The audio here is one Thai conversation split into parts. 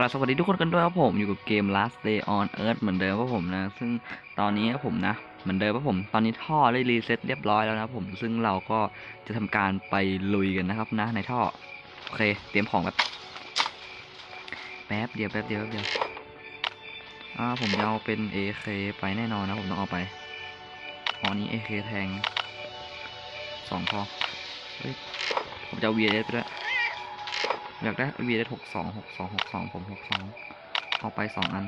กราบสวัสดีทุกคนกันด้วยครับผมอยู่กับเกม Last Day on Earth เหมือนเดิมครับผมนะ ซึ่งตอนนี้ครับผมนะ เหมือนเดิมครับผม ตอนนี้ท่อได้รีเซ็ตเรียบร้อยแล้วนะผม ซึ่งเราก็จะทำการไปลุยกันนะครับนะ ในท่อ โอเค เตรียมของแบบแป๊บเดียวแป๊บเดียวแป๊บเดียว อ่า ผมจะเอาเป็น AK ไปแน่นอนนะ ผมต้องเอาไปอ๋อนี้ AK แทงสองพอ เฮ้ย ผมจะเอา VS ไปด้วย อยากได้ VS หกสองหกสองหกสองผมหกสองเอาไปสองอัน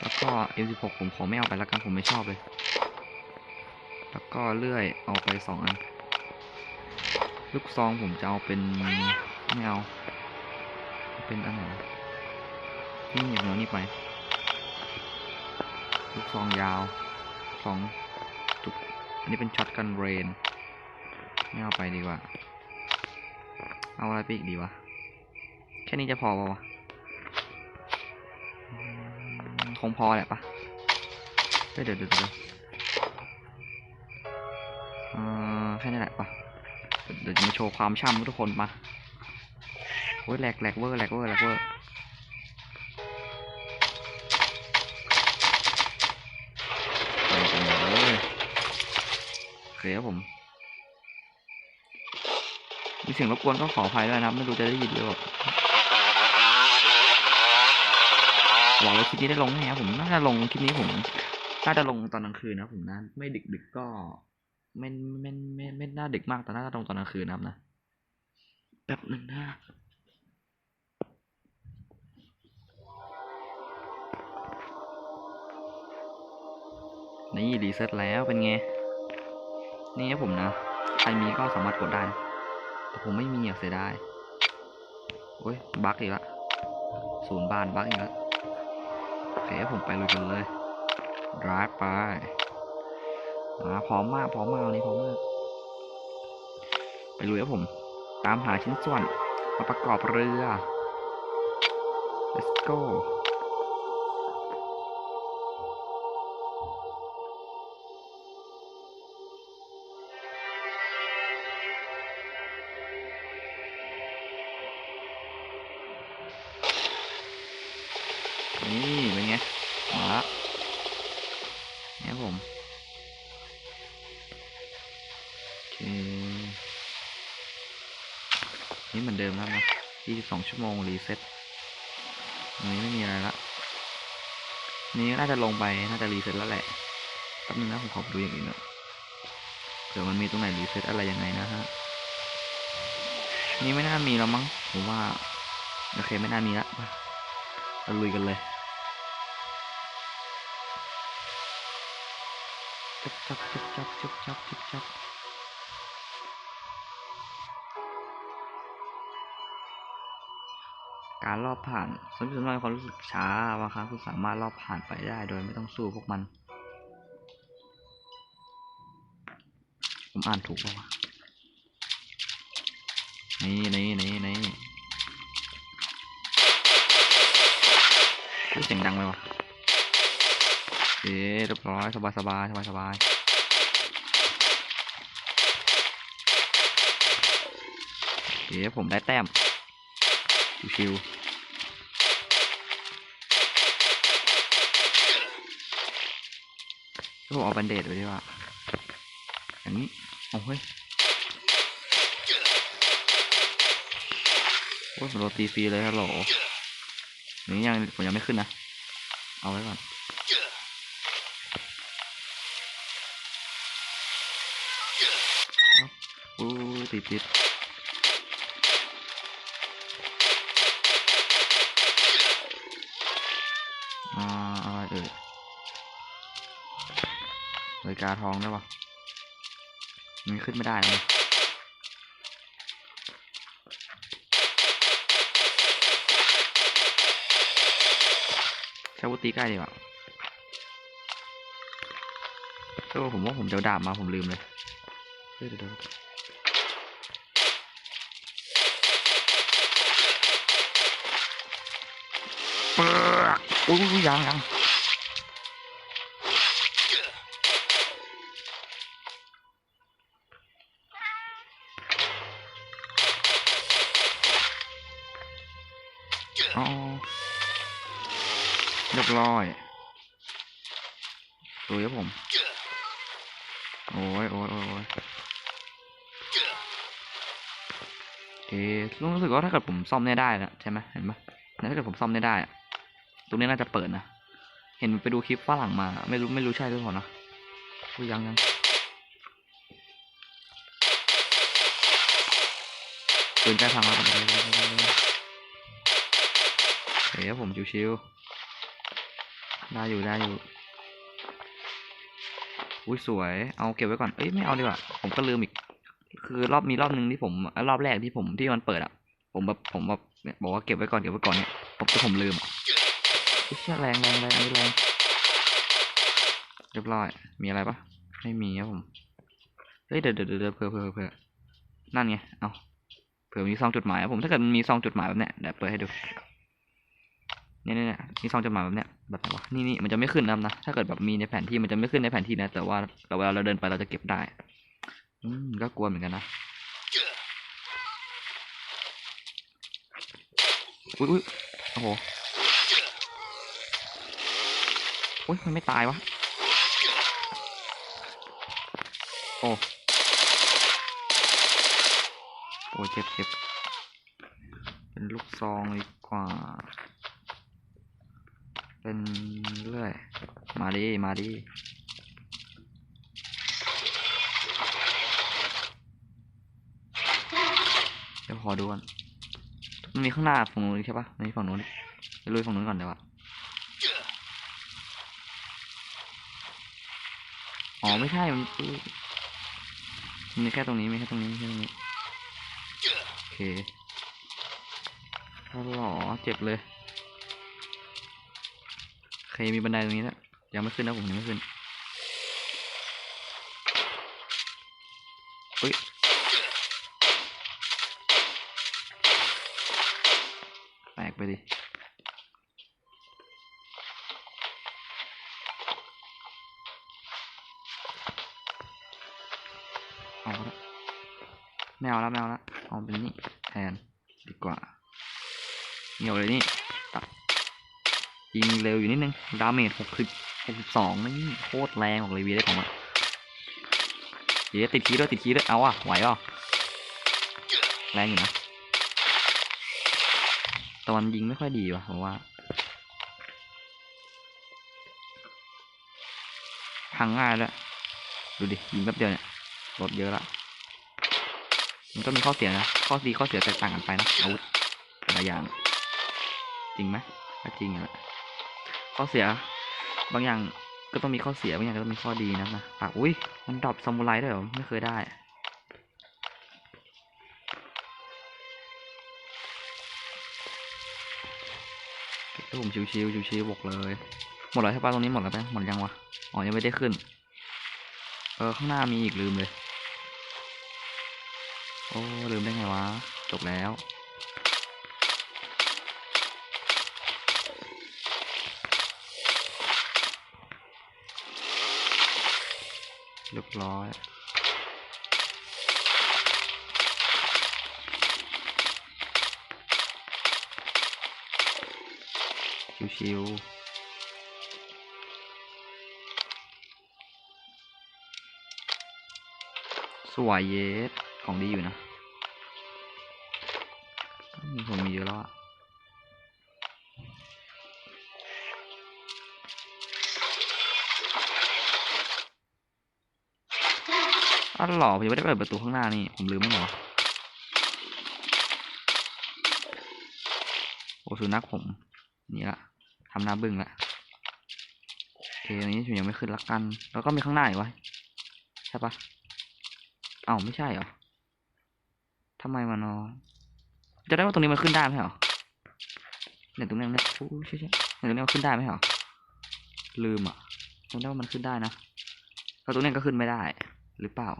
แล้วก็ M16 ผมขอไม่เอาไปละกันผมไม่ชอบเลย แล้วก็เลื่อยเอาไปสองอัน ลูกซองผมจะเอาเป็น ไม่เอา เป็นอันไหนนี่อย่างนี้นี่ไป ลูกซองยาวสองจุด อันนี้เป็นช็อตกันเรน ไม่เอาไปดีกว่า เอาอะไรไปอีกดีวะ แค่นี้จะพอปะวะ คงพอแหละปะเดี๋ยวเดี๋ยวเดี๋ยวเออแค่นี้แหละปะเดี๋ยวจะมาโชว์ความช่ำทุกคนปะโอ้ยแหลกแหลกเวอร์แหลกเวอร์แหลกเวอร์เลยโอเคครับผม มีเสียงรบกวนก็ขออภัยด้วยนะครับไม่รู้จะได้ยินหรือเปล่าหวังว่าคลิปนี้ได้ลงไหมครับผมน่าจะลงคลิปนี้ผมน่าจะลงตอนกลางคืนนะผมนะไม่ดึกดึกก็ไม่ไม่ไม่ไม่น่าดึกมากแต่น่าจะลงตอนกลางคืนนะครับนะแป๊บหนึ่งนะนี่รีเซ็ตแล้วเป็นไง นี่ครับผมนะ ใครมีก็สามารถกดได้นะ แต่ผมไม่มีอยากเสียดายโอ้ยบั๊กอีกละศูนย์บานบั๊กอีกแล้วโอเคผมไปลุยกันเลยร้ายไปมาพร้อมมากพร้อมมากวันนี้พร้อมมาก ไปลุยครับผม ตามหาชิ้นส่วนมาประกอบเรือ let's go สองชั่วโมงรีเซ็ตนี้ไม่มีอะไรละ นี้น่าจะลงไปน่าจะรีเซ็ตแล้วแหละแป๊บนึงนะผมขอดูอย่างอื่นนะเผื่อมันมีตรงไหนรีเซ็ตอะไรยังไงนะฮะ นี่ไม่น่ามีแล้วมั้งผมว่าโอเคไม่น่ามีละมาลุยกันเลยจับจับจับจับจับจับจับ การรอบผ่านสมมติว่าความรู้สึกช้าบางครั้งคุณสามารถรอบผ่านไปได้ โดยไม่ต้องสู้พวกมัน ผมอ่านถูกป่าวะนี่นี่นี่นี่เสียงดังไปวะเอ๊ะเรียบร้อยสบายสบายสบายสบายโอเคผมได้แต้ม ชิวๆแล้วผมเอาบันเดดไปดีกว่าอย่างนี้ โอ้ยโอ้ยผมโดนตีฟรีเลยฮัลโหลอนี่ยังผมยังไม่ขึ้นนะ เอาไว้ก่อนอู้ติดติด รายกาทองได้ปะมันขึ้นไม่ได้เลยใช้วุตีใกล้ดีกว่าเออผมว่าผมจะเอาดาบมาผมลืมเลยเฮ้ยเดี๋ยวเดี๋ยวเปิดอุ้ยอุ้ยยังยัง อ๋อเรียบร้อยดูครับผมโอ้ยโอ้ยโอ้ยโอ้ยเอ๊ะรู้สึกว่าถ้าเกิดผมซ่อมเนี่ยได้แล้วใช่ไหมเห็นปะถ้าเกิดผมซ่อมเนี่ยได้อะตรงนี้น่าจะเปิดนะ เห็นไปดูคลิปฝรั่งมา ไม่รู้ไม่รู้ใช่หรือเปล่านะอุ้ยยังยังปืนใกล้พังแล้ว เฮ้ยผมชิวๆได้อยู่ได้อยู่ อุ้ยสวย เอาเก็บไว้ก่อน เอ้ยไม่เอาดีกว่า ผมก็ลืมอีก คือรอบมีรอบหนึ่งที่ผม รอบแรกที่ผมที่มันเปิดอะ ผมแบบผมแบบเนี่ยบอกว่าเก็บไว้ก่อนเก็บไว้ก่อนเนี่ย ผมแต่ผมลืมอะอุ๊ยเชี่ยแรงแรงแรงอีกแรงเรียบร้อย มีอะไรปะไม่มีครับผม เฮ้ยเดี๋ยวเดี๋ยวเดี๋ยวเผื่อเผื่อเผื่อนั่นไง เอาเผื่อมีซองจดหมายครับผมถ้าเกิดมีซองจดหมายแบบเนี้ยเดี๋ยวเปิดให้ดู เนี่ยเนี่ยนี่ซองจดหมายแบบเนี้ยแบบไหนวะนี่นี่มันจะไม่ขึ้นนะนะถ้าเกิดแบบมีในแผนที่มันจะไม่ขึ้นในแผนที่นะ แต่ว่าแต่เวลาเราเดินไปเราจะเก็บได้ อืมก็กลัวเหมือนกันนะอุ้ยอุ้ยโอ้โหอุ้ยมันไม่ตายวะโอ้โอ้เจ็บเจ็บเป็นลูกซองดีกว่า เป็นเรื่อย มาดิมาดิเดี๋ยวขอดูก่อนมันมีข้างหน้าฝั่งนู้นใช่ปะมันมีฝั่งนู้นไปลุยฝั่งนู้นก่อนเดี๋ยวอะอ๋อไม่ใช่ มันมีแค่ตรงนี้มีแค่ตรงนี้มีแค่ตรงนี้ โอเคถ้าหล่อเจ็บเลย เคมีบันไดตรงนี้แล้วยังไม่ขึ้นนะผมยังไม่ขึ้นอุ้ยแตกไปดิเอาละไม่เอาแล้วไม่เอาแล้วเอาเป็นนี่แทนดีกว่าเหนียวเลยนี่ ยิงเร็วอยู่นิดนึง ดาเมจหกสิบหกสิบสองนี่โคตรแรงของเลยวีได้ของมันเย้ติดคีด้วยติดคีด้วย เอาอะ ไหวอะ แรงอยู่นะ ตอนยิงไม่ค่อยดีว่ะผมว่าพังง่ายแล้วยดูดิ ยิงแป๊บเดียวเนี่ยลดเยอะละ มันก็มีข้อเสียนะ ข้อดีข้อเสียแตกต่างกันไปนะอาวุธแต่ละอย่าง จริงไหมก็จริงอะแหละ ข้อเสีย บางอย่างก็ต้องมีข้อเสียบางอย่างก็ต้องมีข้อดีนะนะอะอุ้ยมันดรอปซามูไรด้วยเหรอไม่เคยได้ถ้าผมชิวๆชิวๆบอกเลย หมดแล้วใช่ปะตรงนี้หมดแล้วปะหมดยังวะอ๋อยังไม่ได้ขึ้น เออข้างหน้ามีอีกลืมเลย โอ้ลืมได้ไงวะ จบแล้ว เรียบร้อยชิวๆสวยเยสของดีอยู่นะ ผมมีเยอะแล้วอะ อ๋อเหรอผมยังไม่ได้เปิดประตูข้างหน้านี่ ผมลืมมั้งเหรอโอ้สุนัขผม นี่ละทำหน้าบึ้งละโอเคอันนี้ผมยังไม่ขึ้นละกัน แล้วก็มีข้างหน้าอีกวะใช่ปะเอ้าไม่ใช่เหรอทำไมมันอจะได้ว่าตรงนี้มันขึ้นได้ไหมเหรอเนี่ยตรงนี้เนี่ยโอ้ใช่ใช่เนี่ยตรงนี้มันขึ้นได้ไหมเหรอลืมอะจำได้ว่ามันขึ้นได้นะแล้วตรงนี้ก็ขึ้นไม่ได้ หรือเปล่า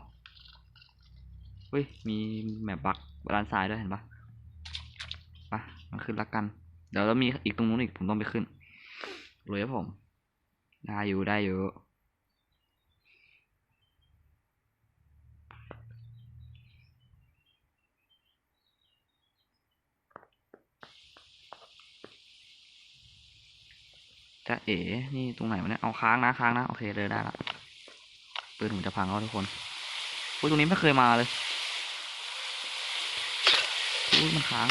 เฮ้ย มีแมปบักบานซ้ายด้วยเห็นปะไปมันขึ้นละกัน เดี๋ยวเรามีอีกตรงนู้นอีก ผมต้องไปขึ้นเลยครับผม ได้อยู่ได้อยู่ จะเอ๋ นี่ตรงไหนวะเนี่ย เอาค้างนะค้างนะ โอเคเลยได้ละปืนผมจะพังแล้วทุกคนโอ้ยตรงนี้ไม่เคยมาเลย อุ้ยมันค้าง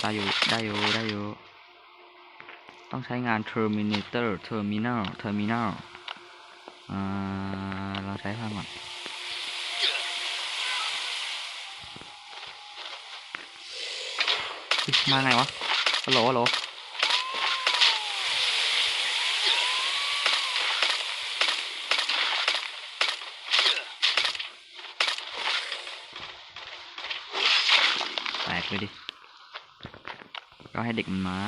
ได้อยู่ได้อยู่ได้อยู่ต้องใช้งาน Terminator Terminal Terminal อ่าเราใช้พังก่อนมาไงวะฮัลโหลฮัลโหล แตกเลยดิ ก็ให้เด็กมันมา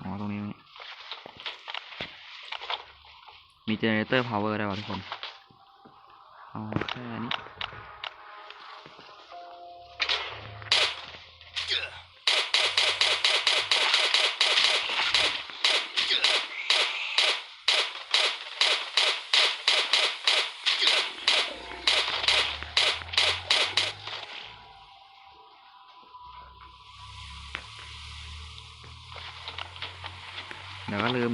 อ๋อ ตรงนี้ มีเจเนเรเตอร์พาวเวอร์ได้ป่ะทุกคน เอาแค่นี้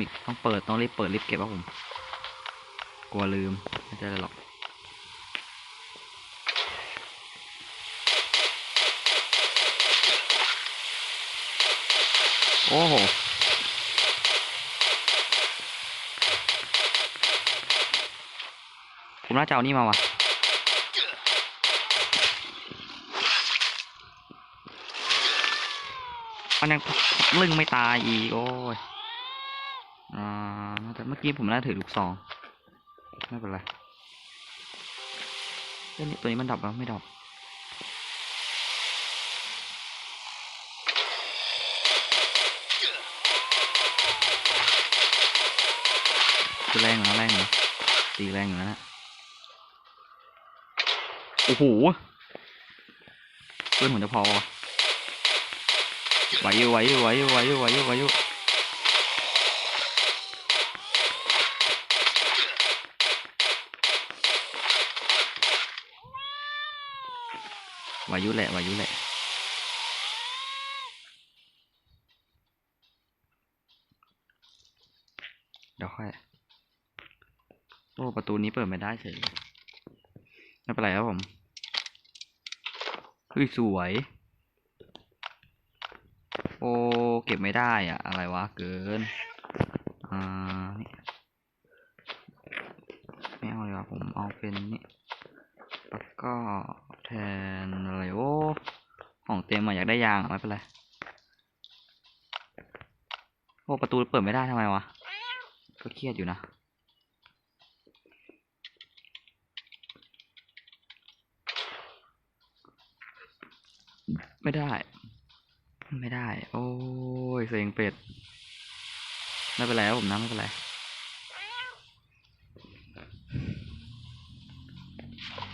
อีกต้องเปิดต้องรีบเปิดรีบเก็บว่าผม กลัวลืมไม่ใช่หรอกโอ้โหผมน่าจะเอานี่มาว่ะมันยังลึงไม่ตายอีก โอ้ย อ่าน่าจะเมื่อกี้ผมน่าถือลูกซอง ไม่เป็นไรเอ้ยนี่ตัวนี้มันดับแล้วไม่ดับคือแรงเหรอแรงเหรอตีแรงอยู่นะโอ้โหเพื่อนผมจะพอวะไหวอยู่ไหวอยู่ไหวอยู่ไหวอยู่ไหวอยู่ไหวอยู่ วอยู่แหละวอยู่แหละเดี๋ยวค่อยโอ้ประตูนี้เปิดไม่ได้เฉยไม่เป็นไรครับผมเฮ้ยสวย โอ้เก็บไม่ได้อะอะไรวะเกินอ่าไม่เอาเลยว่ะผมเอาเป็นนี่แล้วก็แทนอะไรโอ้ ของเต็มมาอยาก ไม่เป็นไร โอ้ประตูเปิดไม่ได้ทำไมวะ ก็เครียดอยู่นะ ไม่ได้ ไม่ได้ โอ้ยเสียงเป็ด ไม่เป็นไรครับผมนะ ไม่เป็นไร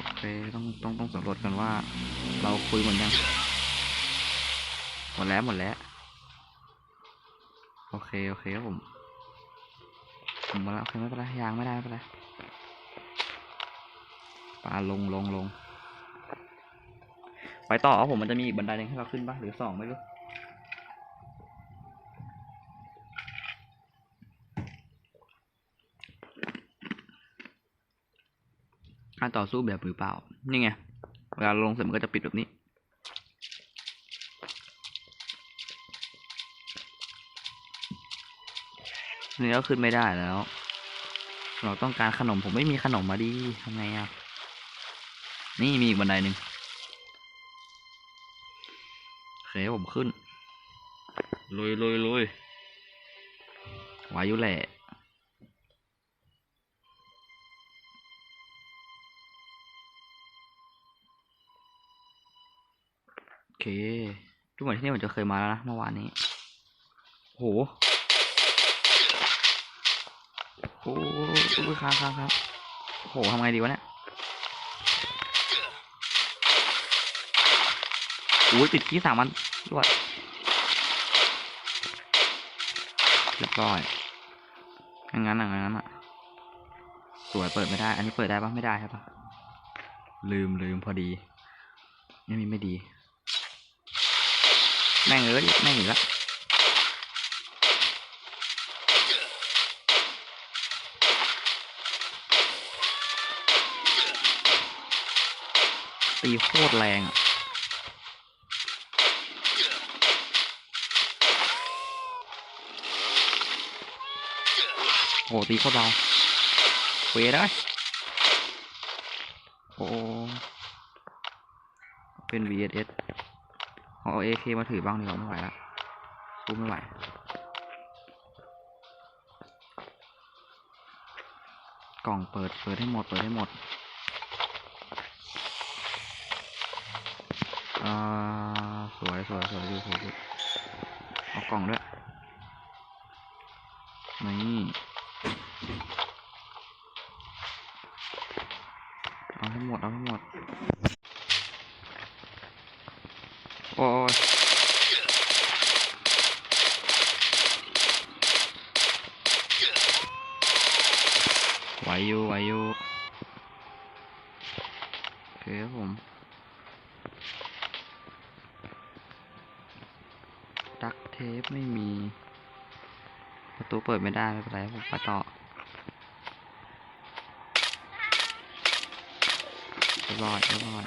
โอเคต้องต้องต้องสำรวจกันว่า เราคุยเหมดยัง หมดแล้วหมดแล้ว โอเค โอเคครับผม ผมมาแล้วโอเคไม่เป็นไรยางไม่ได้ไม่เป็นไรปลาลงลงลง ไปต่อครับผมมันจะมีอีกบันไดหนึ่งให้เราขึ้นปะหรือสองไม่รู้การต่อสู้แบบมือเปล่า นี่ไง เวลาลงเสร็จมันก็จะปิดแบบนี้ นี่ก็ขึ้นไม่ได้แล้ว เราต้องการขนมผมไม่มีขนมมาดีทำไงอะนี่มีอีกบันไดหนึ่งเคผมขึ้นลุยลุยลุยไหวอยู่แหละโอเคดูเหมือนที่นี่ผมจะเคยมาแล้วนะเมื่อวานนี้โห โอ้ยค้างค้างค้างโหทำไงดีวะเนี่ยโอ้ยติดขี้สามวันรวดเรียบร้อยอย่างนั้นอะอย่างนั้นอะสวยเปิดไม่ได้ อันนี้เปิดได้ปะไม่ได้ใช่ปะลืมลืมพอดีนี่มีไม่ดี แม่งเอ้ยแม่งอีกแล้ว ตีโคตรแรงอะโอ้ตีโคตรเบาเวได้โอ้เป็น VSS เอา AK มาถือบ้างดีกว่าไม่ไหวละสู้ไม่ไหวกล่องเปิด เปิดให้หมด เปิดให้หมด อ่าสวยสวยสวยดูสวยดูเอากล่องด้วยนี่เอาให้หมดเอาให้หมดโอ้ยไหวอยู่ไหวอยู่โอเคครับผม ดักเทปไม่มี ประตู เปิดไม่ได้ไม่เป็นไรผมไปต่อเรียบร้อยเรียบร้อย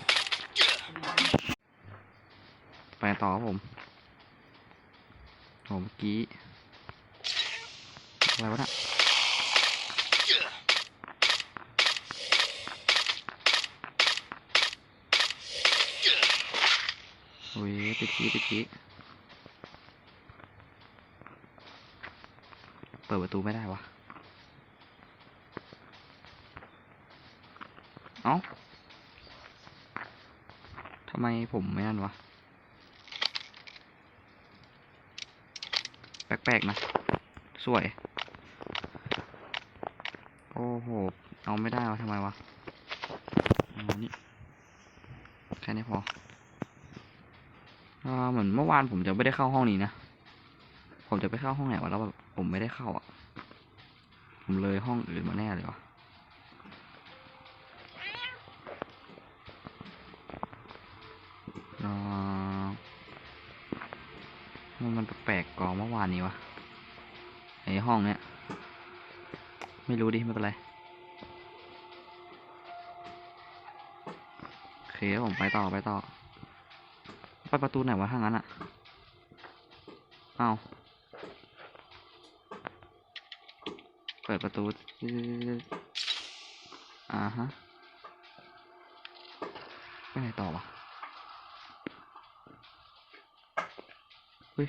ไปต่อครับผมโหเมื่อกี้อะไรวะน่ะโอ้ยติดกี้ติดกี้ เปิดประตูไม่ได้วะ เอ้าทำไมผมไม่นั่นวะ แปลกๆนะ สวย โอ้โห เอาไม่ได้วะทำไมวะอานี่แค่นี้พออ่าเหมือนเมื่อวานผมจะไม่ได้เข้าห้องนี้นะ ผมจะไปเข้าห้องไหนวะแล้วแบบ ผมไม่ได้เข้าอะ ผมเลยห้องอื่นมาแน่เลยวะมันมันแปลกกว่าเมื่อวานนี้วะไอห้องเนี้ย ไม่รู้ดิไม่เป็นไรโอเคผมไปต่อไปต่อ ไปประตูไหนวะทางนั้นอะเอาเปิดประตูอ่าฮะไปไหนต่อวะเฮ้ย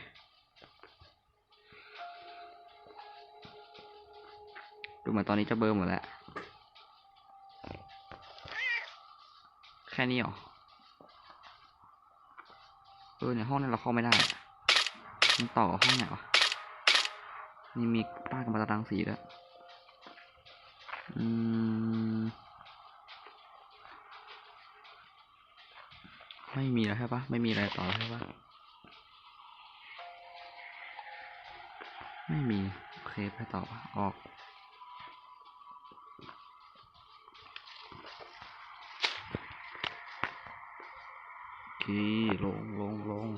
ดูเหมือนตอนนี้จะเบอร์หมดแล้ว แค่นี้หรอ เออในห้องนั้นเราเข้าไม่ได้มันต่อกับห้องไหนวะนี่มีป้ายกำมะตรังสีด้วย ไม่มีแล้วใช่ปะไม่มีอะไรต่อใช่ปะไม่มี โอเคไปต่อปะออกโอเคลงลงลง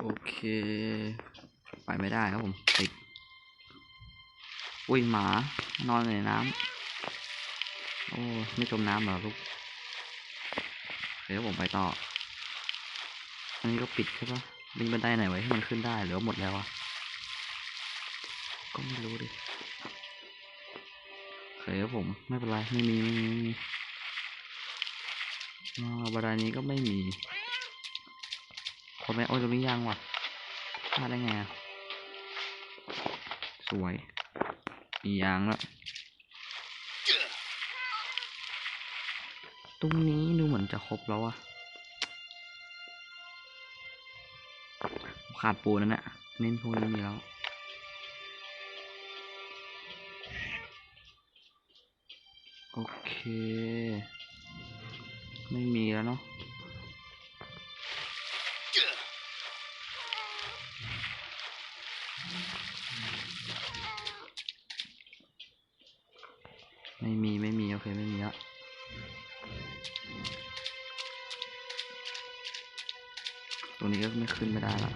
โอเค ไปไม่ได้ครับผม ติด อุ้ ยหมา นอนในน้ำโอ้ไม่จมน้ำเหรอลูกเดี๋ยวผมไปต่อ อันนี้ก็ปิดใช่ปะมีบันไดไหนไว้ให้มันขึ้นได้หรือว่าหมดแล้วอะก็ไม่รู้ดิเคครับผม ไม่เป็นไรไม่มีไม่มีไม่มีอ่าบันไดนี้ก็ไม่มี คนไม่โอ้ยตรงนี้ยังวะพลาดได้ไงอะสวย มียางแล้วตรงนี้ดูเหมือนจะครบแล้วอะขาดปูนั่นแหละเน้นพวกนี้มีแล้วโโอเค ไม่มีแล้วเนาะ ไม่มีไม่มี โอเค ไม่มีแล้วตรงนี้ก็ไม่ขึ้นไม่ได้ละ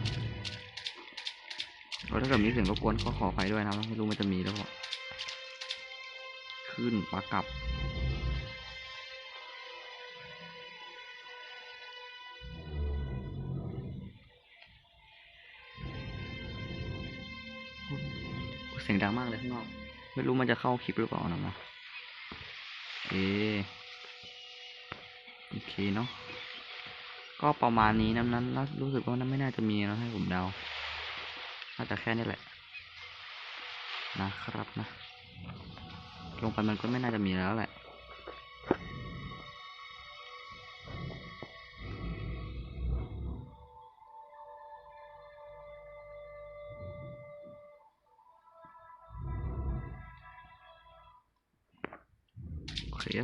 เราถ้าเกิดมีเสียงรบกวนก็ขออภัยด้วยนะไม่รู้มันจะมีแล้วเปล่าขึ้นปลากลับเสียงดังมากเลยข้างนอก ไม่รู้มันจะเข้าคลิปหรือเปล่านะมาเอ โอเคเนาะก็ประมาณนี้น้ำนั้นแล้วรู้สึกว่านั้นไม่น่าจะมีแล้วให้ผมเดาน่าจะแค่นี้แหละ นะครับนะ ลงไปมันก็ไม่น่าจะมีแล้วแหละ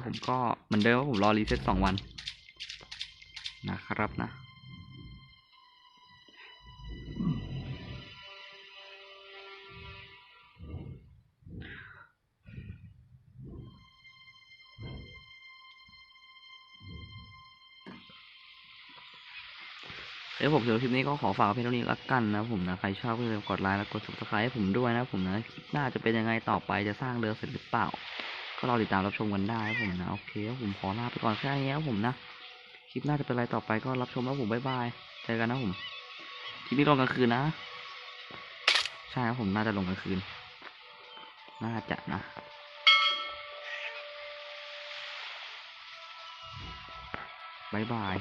ผมก็เหมือนเดิมว่าผมรอรีเซ็ตสองวันนะครับนะเดี๋ยวผมเจอคลิปนี้ก็ขอฝากเพียงเท่านี้ละกันนะผมนะใครชอบก็อย่าลืมกดไลค์และกด subscribe ให้ผมด้วยนะผมนะคลิปหน้าจะเป็นยังไงต่อไปจะสร้างเรือเสร็จหรือเปล่า ก็รอติดตามรับชมกันได้ครับผมนะโอเคครับผมขอลาไปก่อนแค่นี้ครับผมนะคลิปหน้าจะเป็นอะไรต่อไปก็รับชมแล้วผมบ๊ายบายเจอกันนะผมคลิปนี้ลงกลางคืนนะ ใช่ครับผมน่าจะลงกลางคืน น่าจะนะบ๊ายบาย